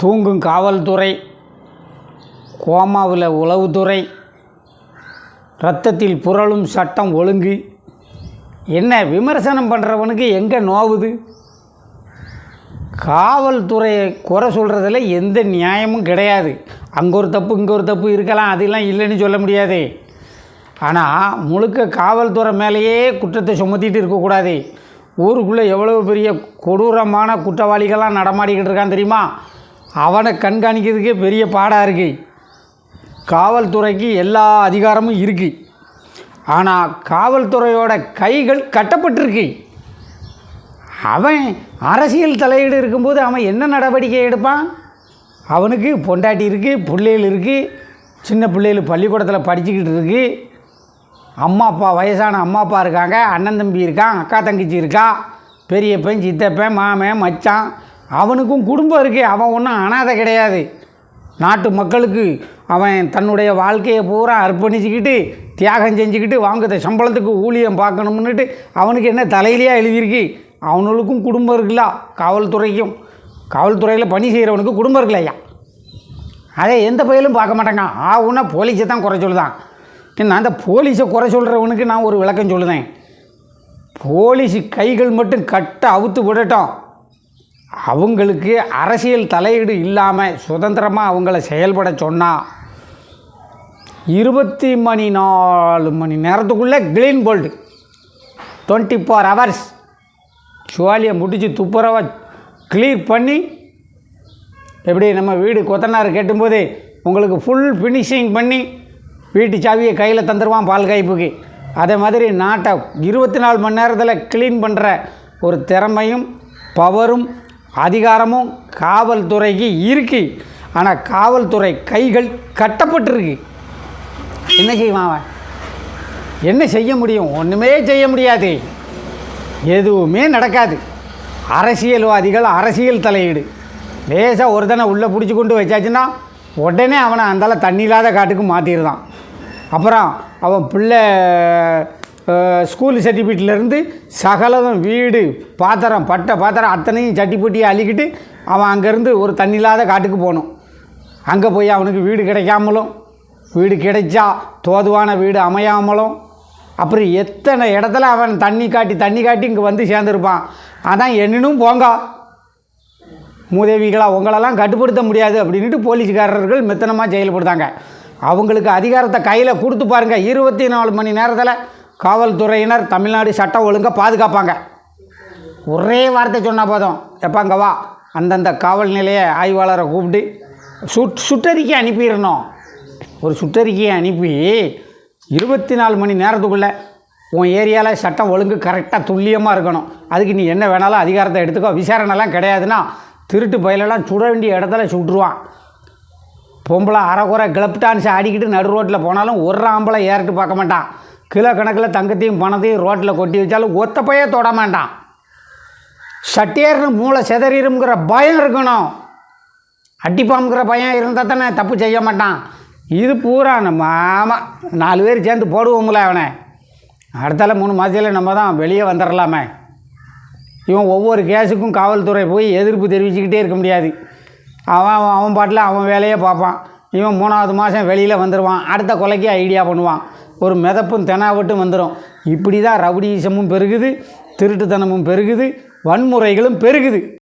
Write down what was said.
தூங்கும் காவல்துறை கோமாவில் உளவுத்துறை ரத்தத்தில் புரளும் சட்டம் ஒழுங்கு. என்ன விமர்சனம் பண்ணுறவனுக்கு எங்கே நோவுது? காவல்துறையை குறை சொல்கிறதுல எந்த நியாயமும் கிடையாது. அங்கே ஒரு தப்பு இங்கே ஒரு தப்பு இருக்கலாம் அதெல்லாம் இல்லைன்னு சொல்ல முடியாது. ஆனால் முழுக்க காவல்துறை மேலேயே குற்றத்தை சுமத்திட்டு இருக்கக்கூடாது ஊருக்குள்ளே எவ்வளோ பெரிய கொடூரமான குற்றவாளிகள்லாம் நடமாடிக்கிட்டு இருக்கான் தெரியுமா? அவனை கண்காணிக்கிறதுக்கே பெரிய பாடாக இருக்குது காவல்துறைக்கு எல்லா அதிகாரமும் இருக்குது ஆனால் காவல்துறையோட கைகள் கட்டப்பட்டிருக்கு. அவன் அரசியல் தலையீடு இருக்கும்போது அவன் என்ன நடவடிக்கை எடுப்பான்? அவனுக்கு பொண்டாட்டி இருக்குது பிள்ளைகள் இருக்குது சின்ன பிள்ளைகள் பள்ளிக்கூடத்தில் படிச்சுக்கிட்டு இருக்கு. அம்மா அப்பா வயசான அம்மா அப்பா இருக்காங்க அண்ணன் தம்பி இருக்கான் அக்கா தங்கச்சி இருக்கா பெரியப்பன் சித்தப்பன் மாமன் மச்சான் அவனுக்கும் குடும்பம் இருக்கே அவன் ஒன்றும் அனாதை கிடையாது. நாட்டு மக்களுக்கு அவன் தன்னுடைய வாழ்க்கையை பூரா அர்ப்பணிச்சுக்கிட்டு தியாகம் செஞ்சுக்கிட்டு வாங்குற சம்பளத்துக்கு ஊழியம் பார்க்கணும்னுட்டு அவனுக்கு என்ன தலையிலேயே எழுதியிருக்கு? அவனுக்கும் குடும்பம் இருக்குல்ல காவல்துறைக்கும். காவல்துறையில் பணி செய்கிறவனுக்கு குடும்பம் இருக்குல்லையா அதே அதை எந்த பயிலும் பார்க்க மாட்டாங்க. ஆ போலீஸை தான் குறை சொல்லுதான். நான் அந்த போலீஸை குறை சொல்கிறவனுக்கு நான் ஒரு விளக்கம் சொல்லுதேன். போலீஸ் கைகள் மட்டும் கட்ட அவுத்து விடட்டும். அவங்களுக்கு அரசியல் தலையீடு இல்லாமல் சுதந்திரமாக அவங்கள செயல்பட சொன்னால் இருபத்தி மணி நாலு மணி நேரத்துக்குள்ளே clean bold twenty four hours சுவாலியை முடித்து துப்புரவை க்ளீர் பண்ணி எப்படி நம்ம வீடு கொத்தனார் கட்டும்போது உங்களுக்கு ஃபுல் ஃபினிஷிங் பண்ணி வீட்டு சாவியை கையில் தந்துடுவான் பால் காய்ப்புக்கு. அதே மாதிரி நாட்டை இருபத்தி நாலு மணி நேரத்தில் க்ளீன் பண்ணுற ஒரு திறமையும் பவரும் அதிகாரமும் காவல்துறைக்கு இருக்கு. ஆனால் காவல்துறை கைகள் கட்டப்பட்டிருக்கு. என்ன செய்வான் அவன்? என்ன செய்ய முடியும்? ஒன்றுமே செய்ய முடியாது. எதுவுமே நடக்காது. அரசியல்வாதிகள் அரசியல் தலையீடு. லேசாக ஒரு ஒருத்தனை உள்ளே பிடிச்சி கொண்டு வச்சாச்சுன்னா உடனே அவனை அந்தால தண்ணி இல்லாத காட்டுக்கு மாற்றிடுதான் அப்புறம் அவன் பிள்ளை ஸ்கூல் சர்டிஃபிகேட்லேருந்து சகலதும் வீடு பாத்திரம் பட்டை பாத்திரம் அத்தனையும் சட்டி பொட்டியை அள்ளிக்கிட்டு அவன் அங்கேருந்து ஒரு தண்ணி இல்லாத காட்டுக்கு போகணும் அங்கே போய் அவனுக்கு வீடு கிடைக்காமலும் வீடு கிடைச்சா தோதுவான வீடு அமையாமலும் அப்புறம் எத்தனை இடத்துல அவன் தண்ணி காட்டி தண்ணி காட்டி இங்கே வந்து சேர்ந்துருப்பான். அதான் என்னனும் போங்க. மூதேவிகளாக உங்களெல்லாம் கட்டுப்படுத்த முடியாது அப்படின்ட்டு போலீஸ்காரர்கள் மெத்தனமாக செயல்படுத்தாங்க. அவங்களுக்கு அதிகாரத்தை கையில் கொடுத்து பாருங்கள் இருபத்தி நாலு மணி நேரத்தில் காவல்துறையினர் தமிழ்நாடு சட்டம் ஒழுங்காக பாதுகாப்பாங்க. ஒரே வார்த்தை சொன்னால் போதும். எப்போ அங்கே வா. அந்தந்த காவல் நிலைய ஆய்வாளரை கூப்பிட்டு சுட் சுட்டறிக்கை அனுப்பிடணும். ஒரு சுட்டறிக்கையை அனுப்பி இருபத்தி நாலு மணி நேரத்துக்குள்ளே உன் ஏரியாவில் சட்டம் ஒழுங்கு கரெக்டாக துல்லியமாக இருக்கணும். அதுக்கு நீ என்ன வேணாலும் அதிகாரத்தை எடுத்துக்கோ. விசாரணைலாம் கிடையாதுன்னா திருட்டு பயிலெல்லாம் சுட வேண்டிய இடத்துல சுட்டுருவான். பொம்பளை அரைக்குறை கிளப்டான்ஸ் ஆடிக்கிட்டு நடு ரோட்டில் போனாலும் ஒரு ஆம்பளை ஏறிட்டு பார்க்க மாட்டான். கிலோ கணக்கில் தங்கத்தையும் பணத்தையும் ரோட்டில் கொட்டி வச்சாலும் ஒத்த தொட மாட்டான். சட்டியர்னு மூளை செதறிடுங்கிற பயம் இருக்கணும். அடிப்பாம்ங்கிற பயம் இருந்தால் தானே தப்பு செய்ய மாட்டான். இது பூரா நம்ம ஆமாம் நாலு பேர் சேர்ந்து போடுவோம்ல அவனை. அடுத்தால மூணு மாதத்தில் நம்ம தான் வெளியே வந்துடலாமே இவன் ஒவ்வொரு கேஸுக்கும் காவல்துறை போய் எதிர்ப்பு தெரிவிச்சுக்கிட்டே இருக்க முடியாது. அவன் அவன் அவன் பாட்டில் அவன் வேலையே பார்ப்பான். இவன் மூணாவது மாதம் வெளியில் வந்துடுவான் அடுத்த கொலைக்கு ஐடியா பண்ணுவான். ஒரு மிதப்பும் தெனாவட்டும் வந்துடும் இப்படி தான் ரவுடிசமும் பெருகுது திருட்டுத்தனமும் பெருகுது வன்முறைகளும் பெருகுது.